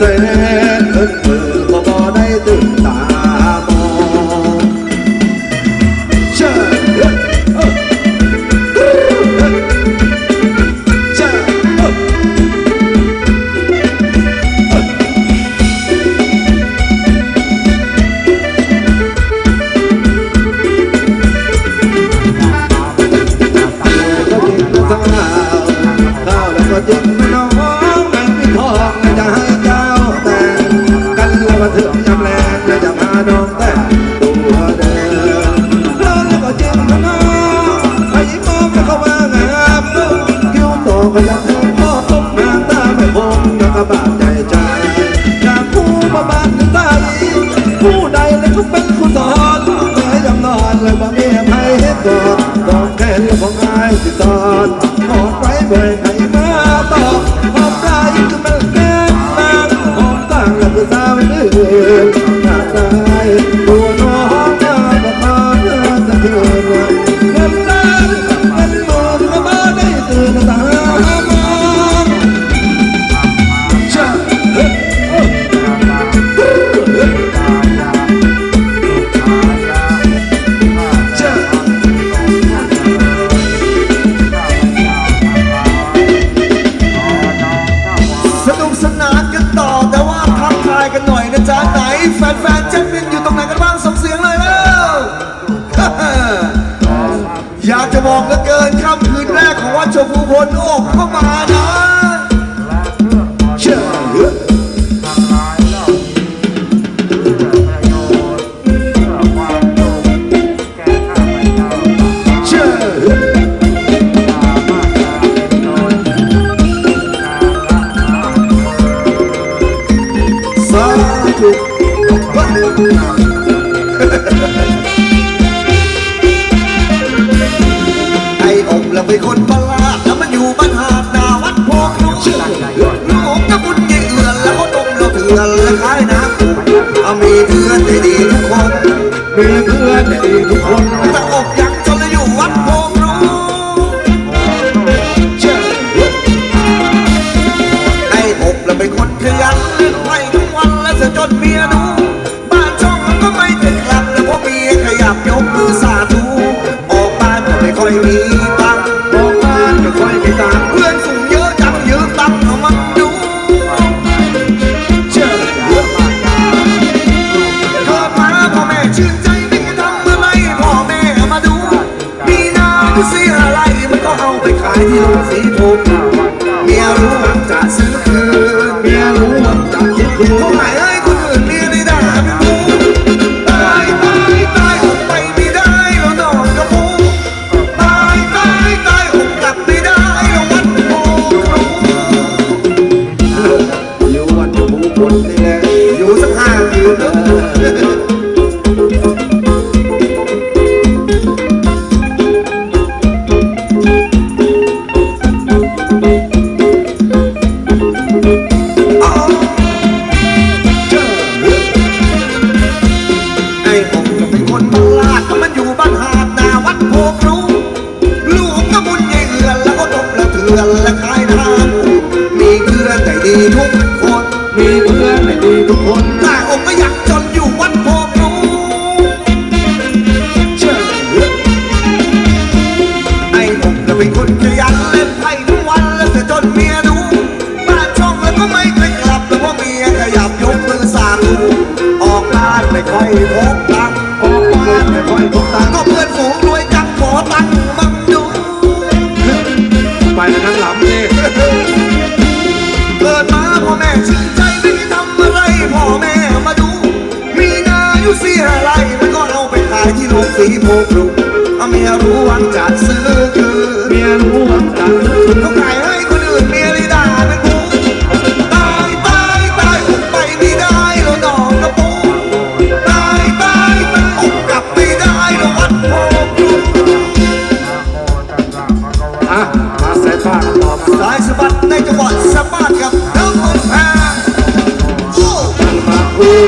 ขึ้นมือก็บ่ได้ตื่นตามองเชิญเอ้ยเอ้ยเชิญเอ้ยก็จริงนะสาวข้าวแล้วก็จริงนะน้อง Yeah. คนอกเข้ามานะ คล้ายน้ำเอามีเพื่อนได้ดีทุกคนมีเพื่อนดีทุกคนแต่อบยังจนเราอยู่วัดโพกรู้เชื่อเฮ้ยไอ้อบแล้วเป็นคนขยันเล่นไพ่ทุกวันและจะจนเมียดูบ้านช่องมันก็ไม่ติดกลับแล้วเพราะเมียขยับยกมือส เป็นคนขยันเล่นไพ่ทุกวันแล้วจะจนเมียดูบ้านช่องแล้วก็ไม่เคยกลับแล้วเพราะเมียขยับยกมือสาธุออกบ้านไม่ค่อยพกตังค์ออกบ้านไม่ค่อยพกตังค์ก็เพื่อนฝูงรวยจังขอตังค์มั่งดูไปแล้วทั้งหลังนี่เกิดมาพ่อแม่ชื่นใจไม่ได้ทำอะไรพ่อแม่มาดู มีนาอยู่เสียอะไรมันก็เอาไปขายที่โรงสีโพกรุ เอาเมียรู้วันจัดซื้อคืนเมียรู้ว่าจะซื้อเขาขายให้คนอื่นเมียเลยด่าเป็นกูตายตายตายออกไปไม่ได้แล้วนอนกระปูตายตายตายออกกลับไม่ได้แล้ววัดโพกรุอะมาใส่ผ้ากันต่อมาสายสะบัดในจังหวัดสะบัดกับเดิมเมืองแพร่โอ้มาอูมาอู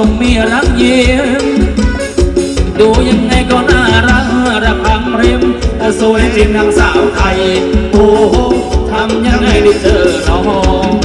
้องมีรักยิ้มดูยังไงก็น่ารักระพังริมสวยจริงนางสาวไทย โอ้ทำยังไงดีเธอน้อง